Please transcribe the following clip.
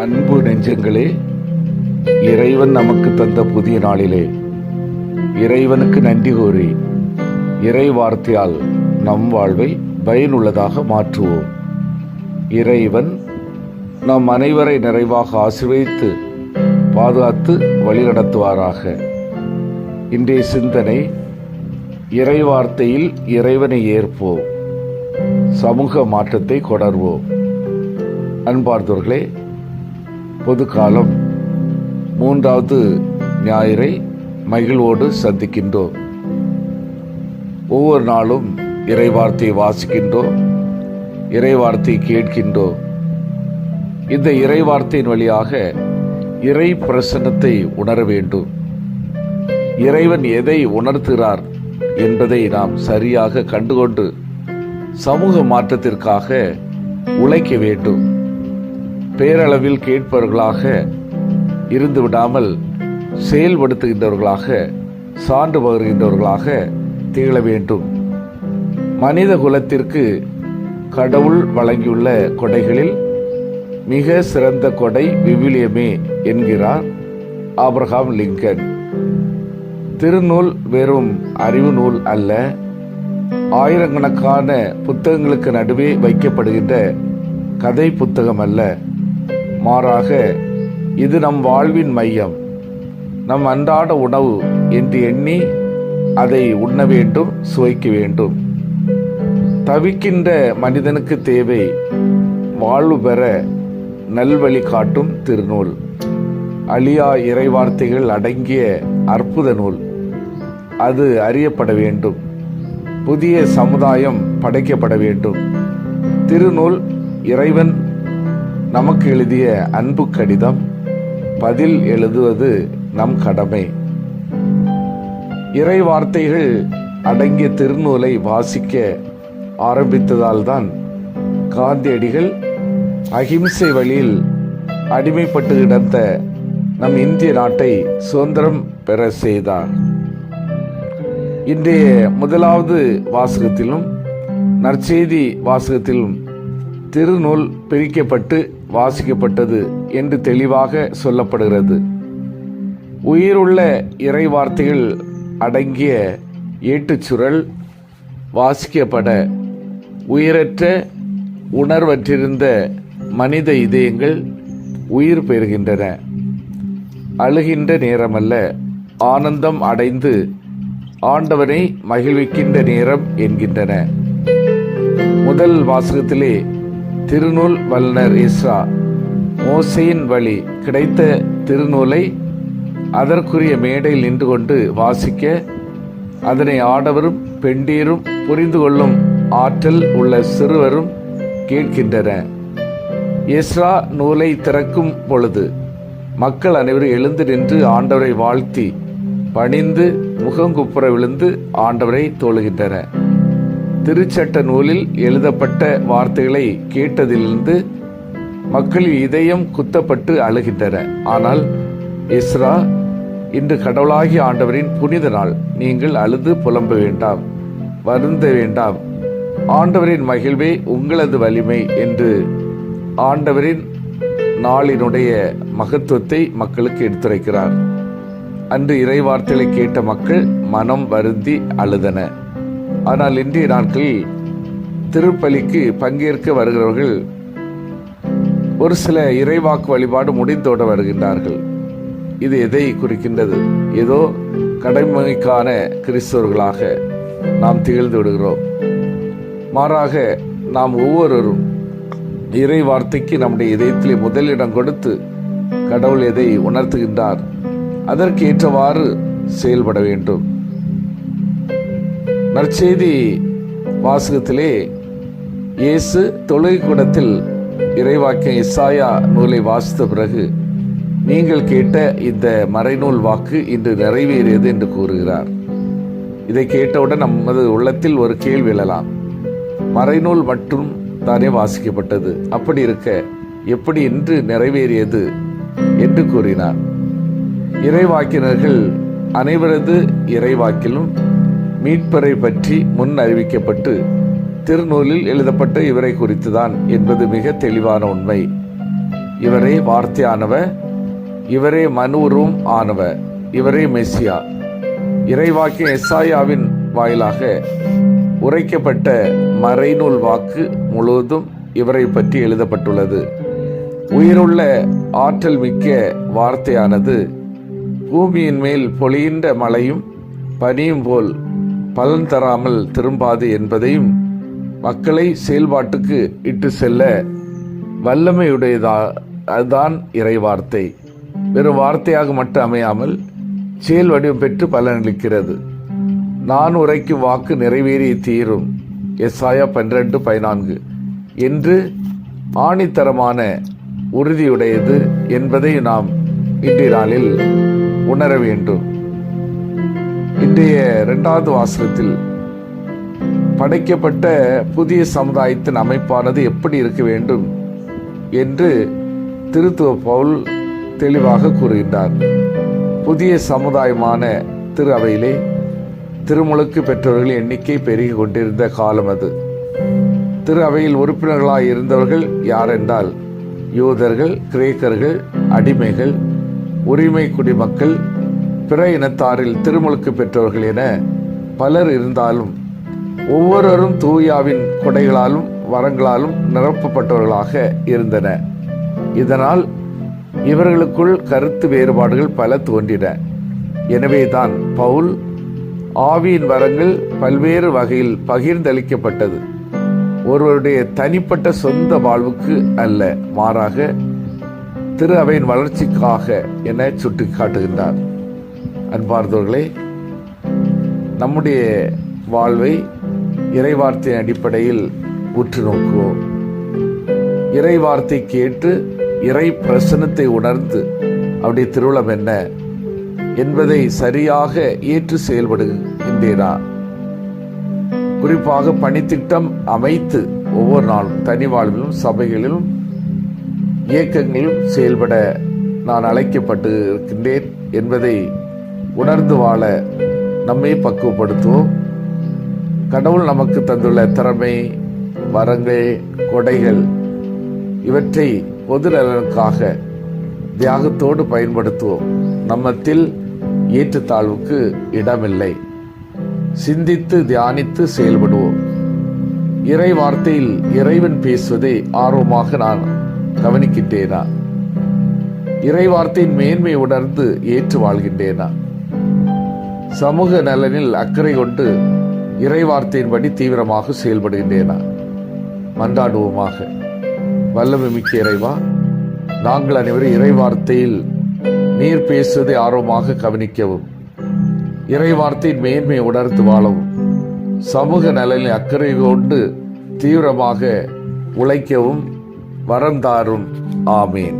அன்பு நெஞ்சங்களே இறைவன் நமக்கு தந்த புதிய நாளிலே இறைவனுக்கு நன்றி கூறி இறை வார்த்தையால் நம் வாழ்வை பயனுள்ளதாக மாற்றுவோம். இறைவன் நம் அனைவரை நிறைவாக ஆசிர்வதித்து பாதுகாத்து வழிநடத்துவாராக. இன்றைய சிந்தனை இறை வார்த்தையில் இறைவனை ஏற்போம். சமூக மாற்றத்தை கொடர்வோம் அன்பார்ந்தவர்களே பொது காலம் மூன்றாவது ஞாயிறை மகிழ்வோடு சந்திக்கின்றோம். ஒவ்வொரு நாளும் இறைவார்த்தையை வாசிக்கின்றோம் இறைவார்த்தை கேட்கின்றோம். இந்த இறைவார்த்தையின் வழியாக இறை பிரசன்னத்தை உணர வேண்டும். இறைவன் எதை உணர்த்துகிறார் என்பதை நாம் சரியாக கண்டுகொண்டு சமூக மாற்றத்திற்காக உழைக்க வேண்டும். பேரளவில் கேட்பவர்களாக இருந்து விடாமல் செயல்படுத்துகின்றவர்களாக சான்று பகிர்கின்றவர்களாக திகழ வேண்டும். மனித குலத்திற்கு கடவுள் வழங்கியுள்ள கொடைகளில் மிக சிறந்த கொடை விவிலியமே என்கிறார் ஆப்ரஹாம் லிங்கன். திருநூல் வெறும் அறிவு நூல் அல்ல ஆயிரக்கணக்கான புத்தகங்களுக்கு நடுவே வைக்கப்படுகின்ற கதை புத்தகம் அல்ல. மாறாக இது நம் வாழ்வின் மையம். நம் அன்றாட உணவு என்று எண்ணி அதை உண்ண வேண்டும் சுவைக்க வேண்டும். தவிக்கின்ற மனிதனுக்கு தேவை வாழ்வு பெற நல்வழி காட்டும் திருநூல். அழியா இறைவார்த்தைகள் அடங்கிய அற்புத நூல். அது அறியப்பட வேண்டும். புதிய சமுதாயம் படைக்கப்பட வேண்டும். திருநூல் இறைவன் நமக்கு எழுதிய அன்பு கடிதம் பதில் எழுதுவது நம் கடமை. இறை வார்த்தைகள் அடங்கிய திருநூலை வாசிக்க ஆரம்பித்ததால்தான் காந்தியடிகள் அகிம்சை வழியில் அடிமைப்பட்டு கிடந்த நம் இந்திய நாட்டை சுதந்திரம் பெற செய்தார். இன்றைய முதலாவது வாசகத்திலும் நற்செய்தி வாசகத்திலும் திருநூல் பிரிக்கப்பட்டு வாசிக்கப்பட்டது என்று தெளிவாக சொல்லப்படுகிறது. உயிருள்ள இறை வார்த்தைகள் அடங்கிய ஏட்டுச்சுரல் வாசிக்கப்பட உயிரற்ற உணர்வற்றிருந்த மனித இதயங்கள் உயிர் பெறுகின்றன. அழுகின்ற நேரமல்ல ஆனந்தம் அடைந்து ஆண்டவனை மகிழ்விக்கின்ற நேரம் என்கின்றன. முதல் வாசகத்திலே திருநூல் வல்லுனர் இஸ்ரா. மோசையின் வழி கிடைத்த திருநூலை அதற்குரிய மேடையில் நின்று கொண்டு வாசிக்க அதனை ஆடவரும் பெண்டீரும் புரிந்து கொள்ளும் ஆற்றல் உள்ள சிறுவரும் கேட்கின்றன. இஸ்ரா நூலை திறக்கும் பொழுது மக்கள் அனைவரும் எழுந்து நின்று ஆண்டவரை வாழ்த்தி பணிந்து முகங்குப்புற விழுந்து ஆண்டவரை தோழுகின்றனர் திருச்சட்ட நூலில் எழுதப்பட்ட வார்த்தைகளை கேட்டதிலிருந்து மக்களின் இதயம் குத்தப்பட்டு அழுகின்றன. ஆனால் இஸ்ரா இன்று கடவுளாகிய ஆண்டவரின் புனித நாள். நீங்கள் அழுது புலம்ப வேண்டாம் வருந்த வேண்டாம். ஆண்டவரின் மகிழ்வே உங்களது வலிமை என்று ஆண்டவரின் நாளினுடைய மகத்துவத்தை மக்களுக்கு எடுத்துரைக்கிறார். அன்று இறைவார்த்தைகளை கேட்ட மக்கள் மனம் வருந்தி அழுதன. ஆனால் இன்றைய நாட்களில் திருப்பலிக்கு பங்கேற்க வருகிறவர்கள் ஒரு சில இறைவாக்கு வழிபாடு முடிந்தோட வருகின்றார்கள். இது எதை குறிக்கின்றது? ஏதோ கடமைக்கான கிறிஸ்தவர்களாக நாம் திகழ்ந்து விடுகிறோம். மாறாக நாம் ஒவ்வொருவரும் இறை வார்த்தைக்கு நம்முடைய இதயத்திலே முதலிடம் கொடுத்து கடவுள் எதை உணர்த்துகின்றார் அதற்கு ஏற்றவாறு செயல்பட வேண்டும். நற்செய்தி வாசகத்திலே இயேசு தொழுகைக்கூடத்தில் இறைவாக்கிய இசாயா நூலை வாசித்த பிறகு நீங்கள் கேட்ட இந்த மறைநூல் வாக்கு இன்று நிறைவேறியது என்று கூறுகிறார். இதை கேட்டவுடன் நமது உள்ளத்தில் ஒரு கேள்வி எழலாம். மறைநூல் மட்டும் தானே வாசிக்கப்பட்டது. அப்படி இருக்க எப்படி இன்று நிறைவேறியது என்று கூறினார். இறைவாக்கினர்கள் அனைவரது இறைவாக்கிலும் மீட்பரை பற்றி முன் அறிவிக்கப்பட்டு திருநூலில் எழுதப்பட்ட இவரை குறித்துதான் என்பது மிக தெளிவான உண்மை. இவரே வார்த்தையானவ இவரே மனூரும் ஆனவ இவரே மெஸ்ஸியா இறைவாக்கிய எஸ்ஆயாவின் வாயிலாக உரைக்கப்பட்ட மறைநூல் வாக்கு முழுவதும் இவரை பற்றி எழுதப்பட்டுள்ளது. உயிருள்ள ஆற்றல் மிக்க வார்த்தையானது பூமியின் மேல் பொழிகின்ற மழையும் பனியும் போல் பலன் தராமல் திரும்பாது என்பதையும் மக்களை செயல்பாட்டுக்கு இட்டு செல்ல வல்லமையுடையதா அதுதான் இறைவார்த்தை. வெறும் வார்த்தையாக மட்டும் அமையாமல் செயல் வடிவம் பெற்று பலனளிக்கிறது நான் உரைக்கும் வாக்கு நிறைவேறி தீரும். எஸ்ஆயா பன்னிரண்டு பதினான்கு. என்று ஆணித்தரமான உறுதியுடையது என்பதை நாம் இன்றைய நாளில் உணர வேண்டும். இன்றைய இரண்டாவது வாசகத்தில் படைக்கப்பட்ட புதிய சமுதாயத்தின் அமைப்பானது எப்படி இருக்க வேண்டும் என்று திருத்துவ பவுல் தெளிவாக கூறுகின்றார். புதிய சமுதாயமான திரு அவையிலே திருமுழுக்கு பெற்றவர்களின் எண்ணிக்கை பெருகி கொண்டிருந்த காலம் அது. திரு அவையில் உறுப்பினர்களாக இருந்தவர்கள் யாரென்றால் யூதர்கள் கிரேக்கர்கள் அடிமைகள் உரிமை குடிமக்கள் பிற இனத்தாரில் திருமுழுக்கு பெற்றவர்கள் என பலர் இருந்தாலும் ஒவ்வொருவரும் தூயாவின் கொடைகளாலும் வரங்களாலும் நிரப்பப்பட்டவர்களாக இருந்தன. இதனால் இவர்களுக்குள் கருத்து வேறுபாடுகள் பல தோன்றின. எனவேதான் பவுல் ஆவியின் வரங்கள் பல்வேறு வகையில் பகிர்ந்தளிக்கப்பட்டது. ஒருவருடைய தனிப்பட்ட சொந்த வாழ்வுக்கு அல்ல மாறாக திரு அவையின் வளர்ச்சிக்காக என சுட்டிக்காட்டுகின்றார். அன்பார்ந்தவர்களே நம்முடைய வாழ்வை இறைவார்த்தையின் அடிப்படையில் உற்று நோக்குவோம். இறைவார்த்தை கேட்டு இறை பிரசனத்தை உணர்ந்து அவருடைய திருவிழம் என்ன என்பதை சரியாக ஏற்று செயல்படுகின்றேனா குறிப்பாக பணித்திட்டம் அமைத்து ஒவ்வொரு நாளும் தனி வாழ்விலும் சபைகளிலும் இயக்கங்களிலும் செயல்பட நான் அழைக்கப்பட்டு இருக்கின்றேன் என்பதை உணர்ந்து வாழ நம்மை பக்குவப்படுத்துவோம். கடவுள் நமக்கு தந்துள்ள திறமை வரங்கள் கொடைகள் இவற்றை பொது நலனுக்காக தியாகத்தோடு பயன்படுத்துவோம். நம்மத்தில் ஏற்றுத்தாழ்வுக்கு இடமில்லை. சிந்தித்து தியானித்து செயல்படுவோம். இறை வார்த்தையில் இறைவன் பேசுவதை ஆர்வமாக நான் கவனிக்கின்றேனா? இறை வார்த்தையின் மேன்மை உணர்ந்து ஏற்று வாழ்கின்றேனா? சமூக நலனில் அக்கறை கொண்டு இறைவார்த்தையின்படி தீவிரமாக செயல்படுகின்றேனா? மன்றாடுவோமாக. வல்லமை மிக்க இறைவா நாங்கள் அனைவரும் இறை வார்த்தையில் நீர் பேசுவதை ஆர்வமாக கவனிக்கவும். இறைவார்த்தையின் மேன்மையை உணர்ந்து வாழவும். சமூக நலனில் அக்கறை கொண்டு தீவிரமாக உழைக்கவும் வரம் தாரும். ஆமேன்.